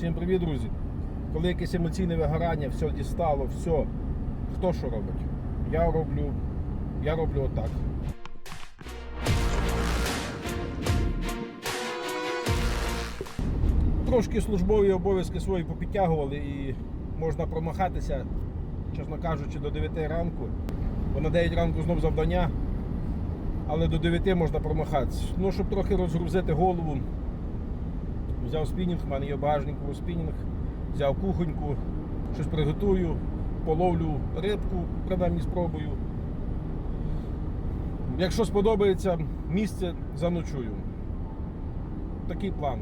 Всім привіт, друзі! Коли якесь емоційне вигорання, все дістало, все. Хто що робить? Я роблю. Я роблю отак. Трошки службові обов'язки свої попідтягували і можна промахатися, чесно кажучи, до 9 ранку. Бо на 9 ранку знов завдання, але до 9 можна промахатися. Ну, щоб трохи розгрузити голову, взяв спінінг, в мене є багажнику спінінг, взяв кухоньку, щось приготую, половлю рибку, принаймні спробую. Якщо сподобається місце, заночую. Такий план.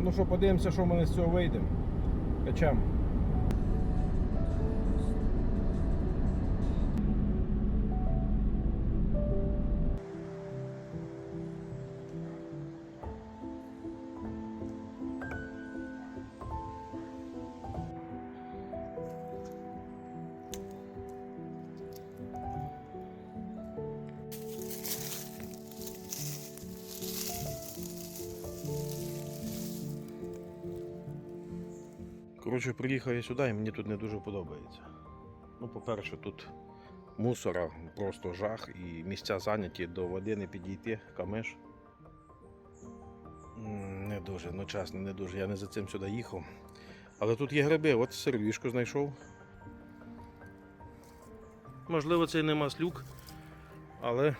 Ну що, подивимося, що в мене з цього вийде. Качам. Коротше, приїхав я сюди і мені тут не дуже подобається. Ну, по-перше, тут мусора просто жах і місця зайняті до води не підійти, камеш. Не дуже, ну чесно, не дуже. Я не за цим сюди їхав. Але тут є гриби, от сервішку знайшов. Можливо, це і не маслюк, але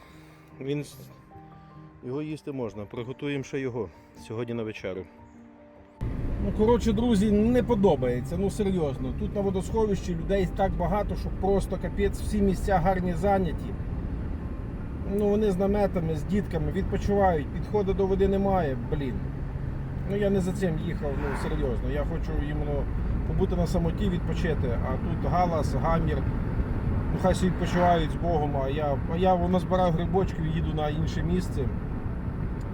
він його їсти можна. Приготуємо ще його сьогодні на вечерю. Ну, коротше, друзі, не подобається. Ну серйозно. Тут на водосховищі людей так багато, що просто капець, всі місця гарні зайняті. Ну, вони з наметами, з дітками відпочивають, підходу до води немає, блін. Ну я не за цим їхав, ну серйозно. Я хочу іменно побути на самоті, відпочити, а тут галас, гамір. Ну хай собі відпочивають з Богом, а я, а я воно збираю і їду на інше місце.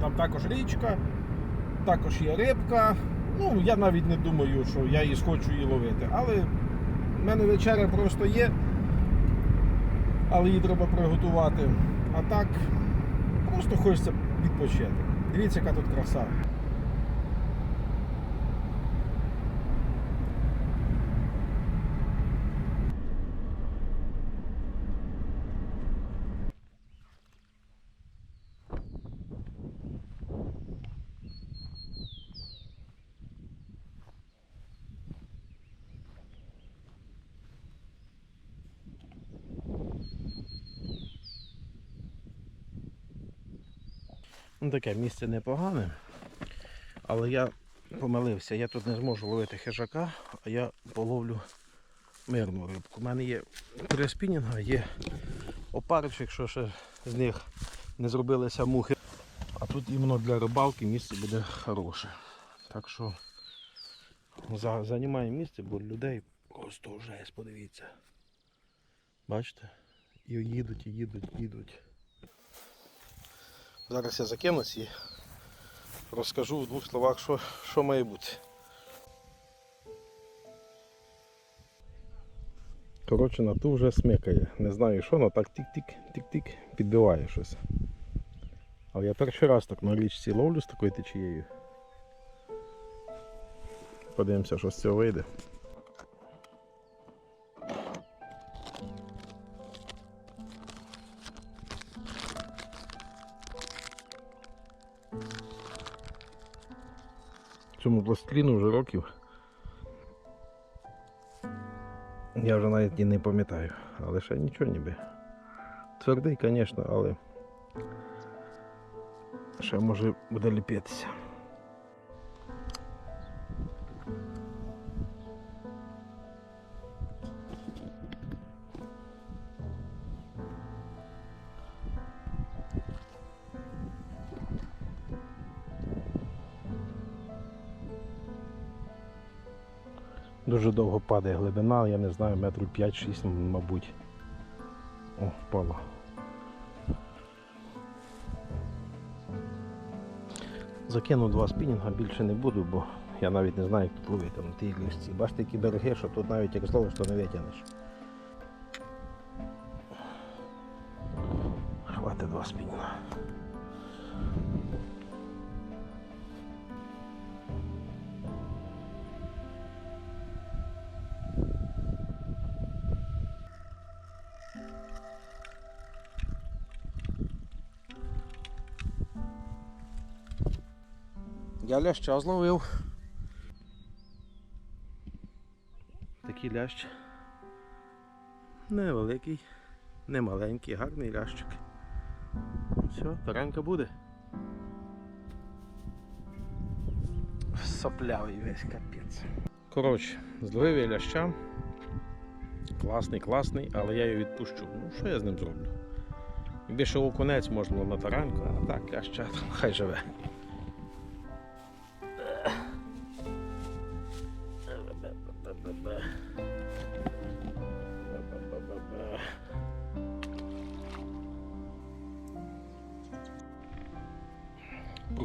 Там також річка, також є рибка. Ну, я навіть не думаю, що я її схочу її ловити. Але в мене вечеря просто є, але її треба приготувати. А так, просто хочеться відпочити. Дивіться, яка тут краса. Ну, таке місце непогане. Але я помилився, я тут не зможу ловити хижака, а я половлю мирну рибку. У мене є три спінінга, є опариш, якщо ще з них не зробилися мухи. А тут іменно для рибалки місце буде хороше. Так що за, займає місце, бо людей просто жесть, подивіться. Бачите? І їдуть, і їдуть, їдуть. Зараз я закинусь і розкажу в двох словах, що, що має бути. Коротше, на ту вже смикає. Не знаю що, але так тик-тик, тик-тик підбиває щось. Але я перший раз так на річці ловлю з такою течією. Подивимося, що з цього вийде. Цьому пластиліну вже років. Я вже навіть і не пам'ятаю, але ще нічого ніби. Твердий, звісно, але ще може буде ліпитися. Дуже довго падає глибина, я не знаю, метрів 5-6, мабуть. О, впало. Закину два спінінга, більше не буду, бо я навіть не знаю, як тут ловити на тій лісці. Бачите, які береги, що тут навіть як зловиш, то не витягнеш. Я ляща зловив. Такий лящ. Невеликий, не маленький, гарний лящик. Все, таранька буде. Соплявий весь капець. Коротше, зловив я ляща. Класний, класний, але я його відпущу. Ну, що я з ним зроблю? Ще окунець можна було на таранку, а так ляща там хай живе.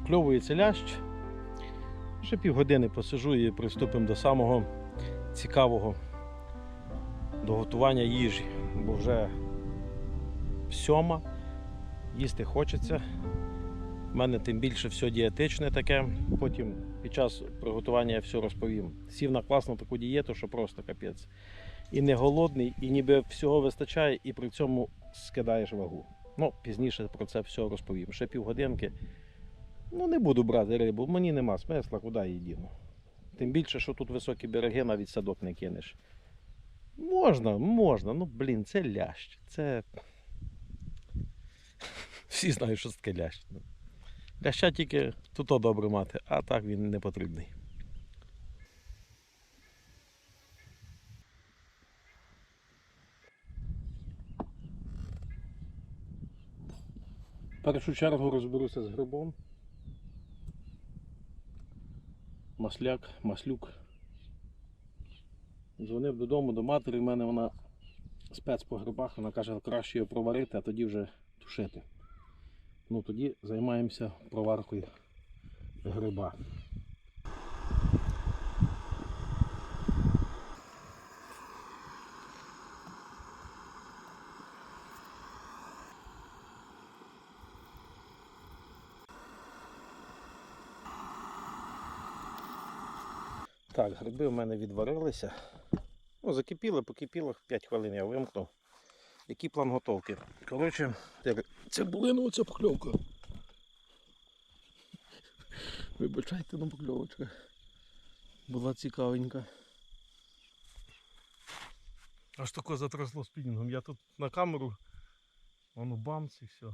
Прокльовується лящ. Ще півгодини посижу і приступимо до самого цікавого до готування їжі, бо вже сьома, їсти хочеться. У мене тим більше все дієтичне таке. Потім під час приготування я все розповім. Сів на класну таку дієту, що просто капець. І не голодний, і ніби всього вистачає, і при цьому скидаєш вагу. Ну, пізніше про це все розповім. Ще півгодинки. Ну, не буду брати рибу, мені нема смисла, куди її діну. Тим більше, що тут високі береги, навіть садок не кинеш. Можна, можна. Ну, блін, це лящ. Це. Всі знають, що це таке лящ. Ляща тільки тут добре мати, а так він не потрібний. В першу чергу розберуся з грибом. Масляк, маслюк. Дзвонив додому до матері, в мене вона спец по грибах, вона каже, краще його проварити, а тоді вже тушити. Ну тоді займаємося проваркою гриба. Так, гриби в мене відварилися. Ну, закипіли, покипіло, 5 хвилин я вимкнув. Який план готовки? Коротше, як цибулину оця покльовка. Вибачайте, ну покльовочка. Була цікавенька. Аж тако затросло спінінгом. Я тут на камеру, воно бамц і все.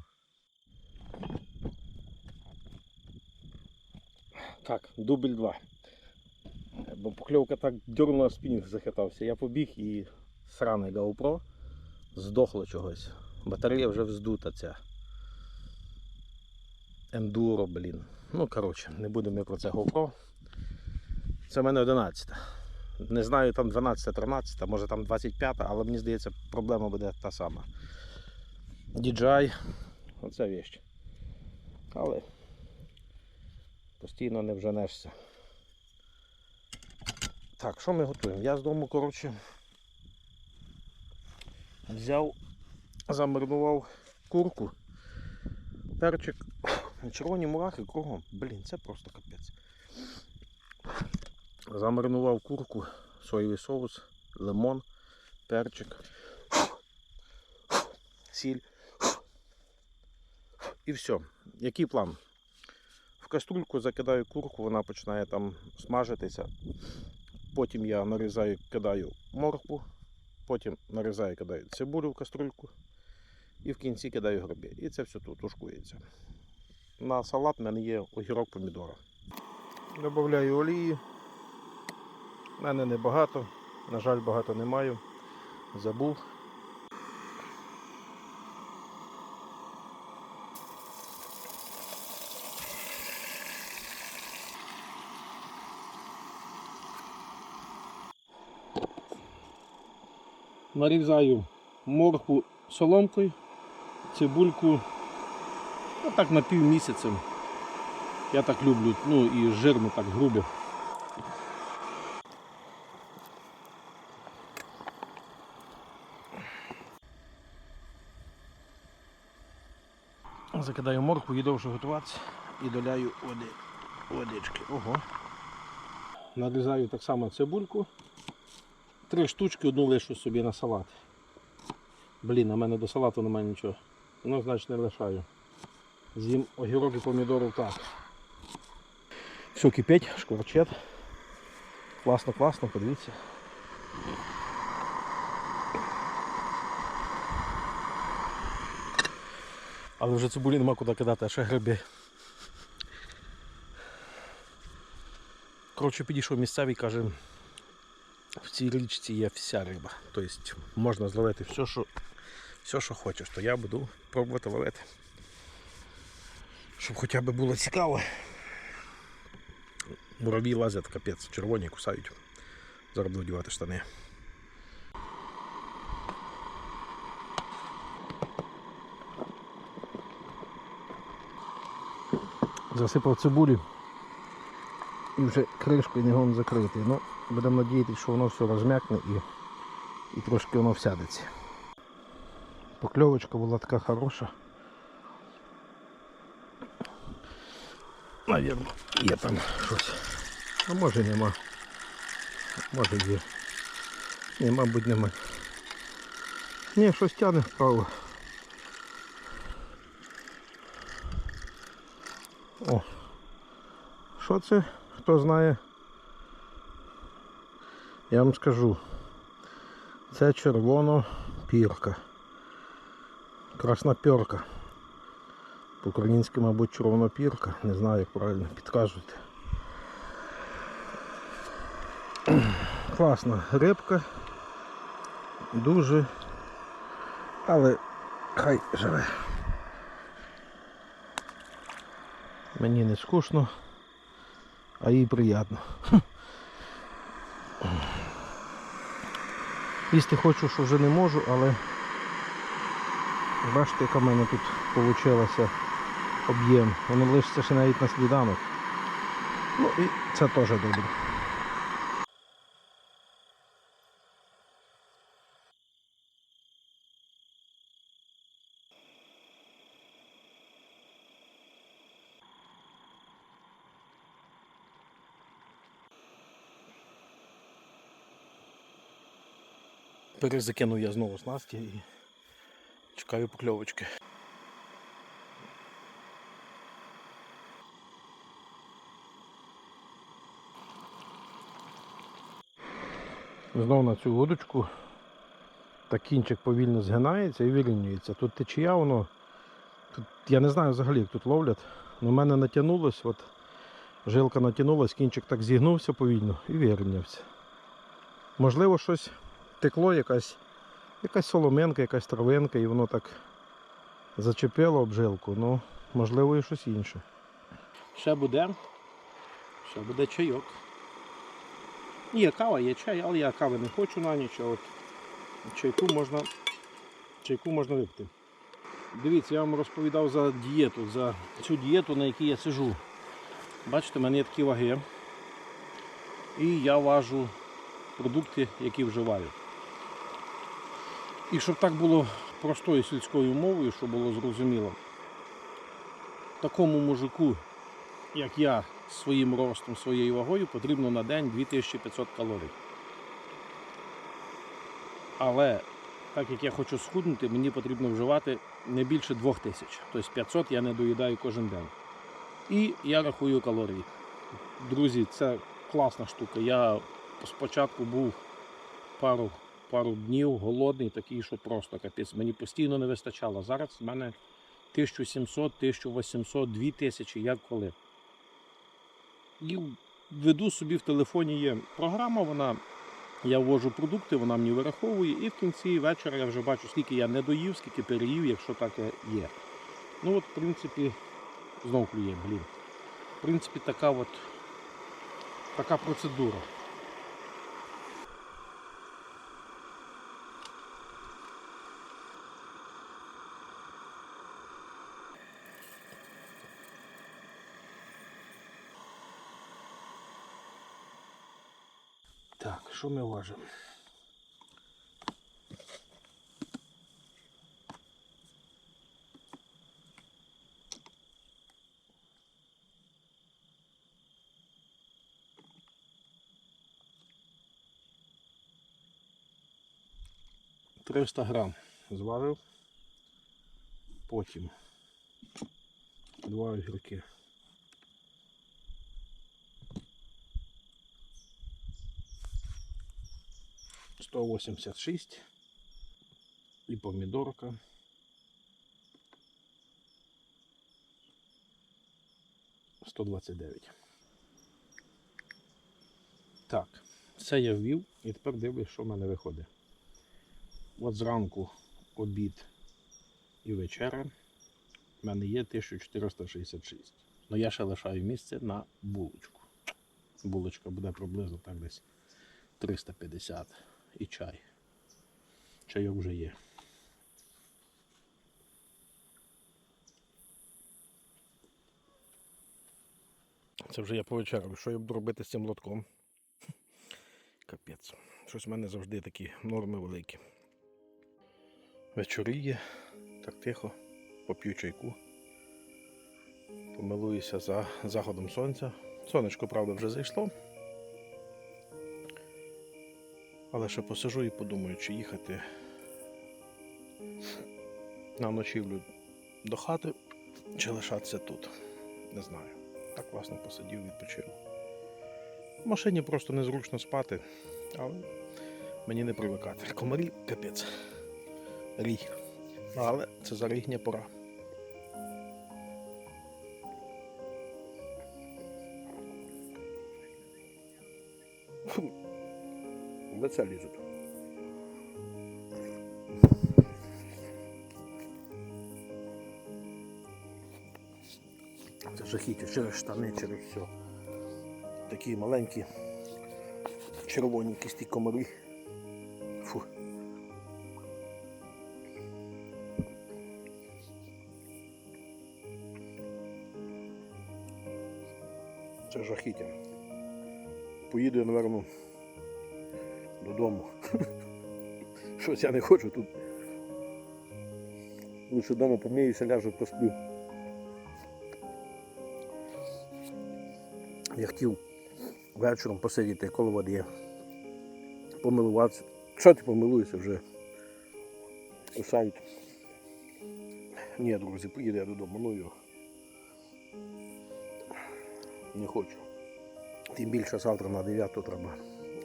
Так, дубль 2. Бо покльовка так дернула, спінінг захитався. Я побіг і сраний GoPro здохло чогось. Батарея вже вздута ця. Ендуро, блін. Ну, коротше, не будемо ми про це GoPro. Це в мене 11. Не знаю, там 12-13, може там 25, але мені здається, проблема буде та сама. DJI, оце віщ. Але постійно не вженешся. Так, що ми готуємо? Я з дому, коротше, взяв, замаринував курку, перчик, червоні мурахи кругом. Блін, це просто капець. Замаринував курку, соєвий соус, лимон, перчик, сіль. І все. Який план? В каструльку закидаю курку, вона починає там смажитися. Потім я нарізаю, кидаю моркву, потім нарізаю, кидаю цибулю в каструльку і в кінці кидаю гриби. І це все тут тушкується. На салат в мене є огірок помідора. Добавляю олії. У мене небагато, на жаль, багато не маю. Забув. Нарізаю моркву соломкою, цибульку ну, так на пів місяця. Я так люблю, ну і жирно так грубо. Закидаю моркву, її довше готуватися і доляю води, водички. Ого. Нарізаю так само цибульку. Три штучки, одну лишу собі на салат. Блін, а мене до салату немає нічого. Ну, значить не лишаю. З'їм огірок і помідору так. Все кипить, шкварчет. Класно, класно, подивіться. Але вже цибулі нема куди кидати, а ще гриби. Коротше, підійшов місцевий, каже, в цій річці є вся риба. Тобто можна зловити все, що, все, що хочеш, то я буду пробувати ловити. Щоб хоча б було цікаво. Мураві лазять, капець, червоні кусають. Зараз буду одягати штани. Засипав цибулі і вже кришкою не закритий. Ну, будемо надіятися, що воно все розм'якне і, і трошки воно всядеться. Покльовочка була така хороша. Навірно, є там щось. А може нема. Може є. Ні, мабуть нема. Ні, щось тягне вправо. О. Що це? Хто знає? Я вам скажу. Це червонопірка. Краснопірка. По-українськи, мабуть, червонопірка. Не знаю, як правильно підкажуть. Класна рибка. Дуже. Але хай живе. Мені не скучно, а їй приємно. Їсти хочу, що вже не можу, але бачите, яка в мене тут вийшла об'єм. Воно лишиться ще навіть на сліданок. Ну і це теж добре. Перезакинув я знову снасті і чекаю покльовочки. Знову на цю вудочку так кінчик повільно згинається і вирівнюється. Тут течія воно. Тут, я не знаю взагалі, як тут ловлять. але в мене натягнулось, от жилка натягнулась, кінчик так зігнувся повільно і вирівнявся. Можливо, щось текло якась, якась соломинка, якась травинка і воно так зачепило обжилку, ну можливо і щось інше. Ще буде. Ще буде чайок. Є кава, є чай, але я кави не хочу на ніч, а от чайку можна, чайку можна випити. Дивіться, я вам розповідав за дієту, за цю дієту, на якій я сижу. Бачите, в мене є такі ваги. І я важу продукти, які вживаю. І щоб так було простою сільською мовою, щоб було зрозуміло, такому мужику, як я, своїм ростом, своєю вагою, потрібно на день 2500 калорій. Але так як я хочу схуднути, мені потрібно вживати не більше 2000. Тобто 500 я не доїдаю кожен день. І я рахую калорії. Друзі, це класна штука. Я спочатку був пару пару днів голодний, такий, що просто капець. Мені постійно не вистачало. Зараз в мене 1700, 1800, 2000, як коли. І веду собі в телефоні є програма, вона, я ввожу продукти, вона мені вираховує, і в кінці вечора я вже бачу, скільки я не доїв, скільки переїв, якщо так є. Ну от, в принципі, знов клює, блін. В принципі, така от така процедура. Так, що ми важимо? Триста грам зважив, потім два огірки. 186 і помідорка. Сто двадцять дев'ять. Так, це я ввів і тепер дивлюсь, що в мене виходить. От зранку обід і вечеря в мене є 1466. Ну я ще лишаю місце на булочку. Булочка буде приблизно так десь 350 і чай. Чайок вже є. Це вже я повечеряв. Що я буду робити з цим лотком? Капець. Щось в мене завжди такі норми великі. Вечоріє, так тихо, поп'ю чайку. Помилуюся за заходом сонця. Сонечко, правда, вже зайшло. Але ще посижу і подумаю, чи їхати на ночівлю до хати, чи лишатися тут. Не знаю. Так власне посидів, відпочив. В машині просто незручно спати, але мені не привикати. Комарі капець. Рій. Але це за рігня пора. Фу. В лице лізуть. Це жахіття через штани, через все. Такі маленькі, червоні кісті комарі. Фу. Це жахіття. Поїду я, напевно, додому. Щось я не хочу тут. Лучше вдома поміюся, ляжу, посплю. Я хотів вечором посидіти коло води, помилуватися. Що ти помилуєшся вже? Кусають. Ні, друзі, поїду я додому, ну його. Не хочу. Тим більше завтра на 9 треба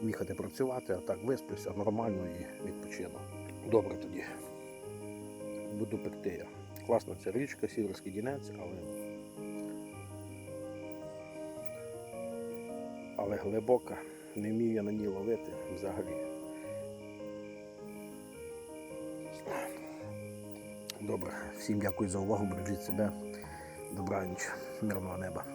їхати працювати, а так висплюся нормально і відпочину. Добре тоді. Буду пекти я. Класна ця річка, Сіверський Дінець, але. Але глибока, не вмію я на ній ловити взагалі. Добре, всім дякую за увагу, бережіть себе. Добраніч, мирного неба.